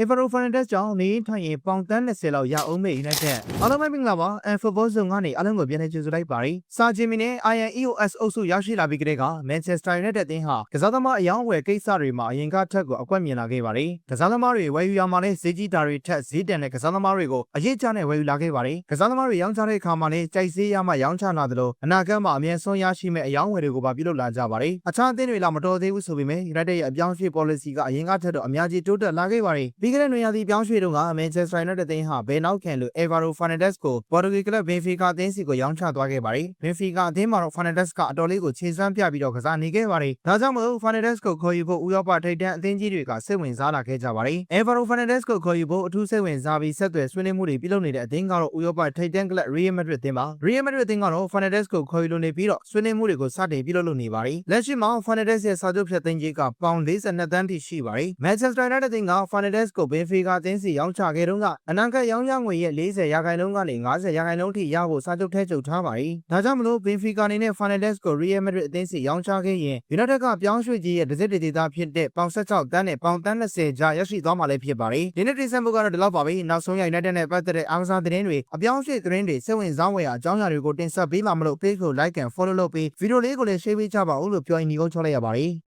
Evero Fernandez ကြောင့်နေထိုင်ရင်ပေါင်တန်း20လောက်ရအောင်မေး United အားလုံးပဲမင်္ဂလာပါ and football zone ကနေအားလုံးကိုပြန်လည်ကြိုဆိုလိုက်ပါရစေစာဂျင်မီနဲ့ INEOS အုပ်စုရောက်ရှိလာပြီးကတည်းက Manchester United အသင်းဟာကစားသမားအယောင်းအဝယ်ကိစ္စတွေမှာအရင်ကထက်ကိုအကွက်မြင်လာခဲ့ပါတယ်ကစားသမားတွေဝယ်ယူရမှာလဲဈေးကြီးတာတွေထက်ဈေးတန်တဲ့ကစားသမားတွေကိုအရေးချနဲ့ဝယ်ယူလာခဲ့ပါတယ်ကစားသမားတွေရောင်းချတဲ့အခါမှာလည်းကြိုက်ဈေးရမှရောင်းချလာသလိုအနာဂတ်မှာအမြဲဆုံးရရှိမဲ့အယောင်းဝယ်တွေကိုပါပြုလုပ်လာကြပါတယ်အခြားအသင်းတွေလာမတော်သေးဘူးဆိုပေမဲ့ United ရဲ့အပြောင်းအရွှေ့ policy ကအရင်ကထက်တော့အများကြီးတိုးတက်လာခဲ့ပါတယ်ပြီးခဲ့တဲ့နွေရာသီပြောင်းရွှေ့တုန်းက Manchester United အသင်းဟာဘယ်နောက်ခံလို့ Alvaro Fernandez ကို Portuguese club Benfica အသင်းစီကိုရောင်းချသွားခဲ့ပါတယ် Benfica အသင်းမှာတော့ Fernandez ကအတော်လေးကိုခြေစွမ်းပြပြီးတော့ကစားနေခဲ့ပါတယ်ဒါကြောင့်မို့ Fernandez ကိုခေါ်ယူဖို့ဥရောပထိပ်တန်းအသင်းကြီးတွေကစိတ်ဝင်စားလာခဲ့ကြပါတယ် Alvaro Fernandez ကိုခေါ်ယူဖို့အထူးစိတ်ဝင်စားပြီးဆက်သွယ်ဆွေးနွေးမှုတွေပြုလုပ်နေတဲ့အသင်းကတော့ဥရောပထိပ်တန်းကလပ် Real Madrid အသင်းပါ Real Madrid အသင်းကတော့ Fernandez ကိုခေါ်ယူလိုနေပြီးတော့ဆွေးနွေးမှုတွေကိုစတင်ပြုလုပ်လုပ်နေပါတယ်လက်ရှိမှာ Fernandez ရဲ့စာချုပ်ဖြတ်သိမ်းခြင်းကပေါင်42တန်းထိရှိပါတယ် Manchester United အသင်းက Fernandez ကို Benfica အသင်းစီရောင်းချခဲ့တော့ကအနာဂတ်ရောင်းရငွေရဲ့40ရာခိုင်နှုန်းကနေ50ရာခိုင်နှုန်းထိရဖို့စာချုပ်ထဲချုပ်ထားပါတယ်ဒါကြောင့်မလို့ Benfica အနေနဲ့ Fernandez ကို Real Madrid အသင်းစီရောင်းချခဲ့ရင် United ကပြောင်းရွှေ့ကြီးရဲ့ဒဇစ်ဒေသဖြစ်တဲ့ပေါင်16တန်းနဲ့ပေါင်တန်း20ကြားရရှိသွားမှာလည်းဖြစ်ပါတယ်ဒီနေ့တင်ဆက်မှုကတော့ဒီလောက်ပါပဲနောက်ဆုံးရ United နဲ့ပတ်သက်တဲ့အားကစားသတင်းတွေအပြောင်းအရွှေ့သတင်းတွေစိတ်ဝင်စားဖွယ်အကြောင်းအရာတွေကိုတင်ဆက်ပေးမှာမလို့ page ကို like and follow လုပ်ပြီးဗီဒီယိုလေးကိုလည်း share ပေးကြပါဦးလို့ပြောရင်ညီကုန်းချောလိုက်ရပါတယ်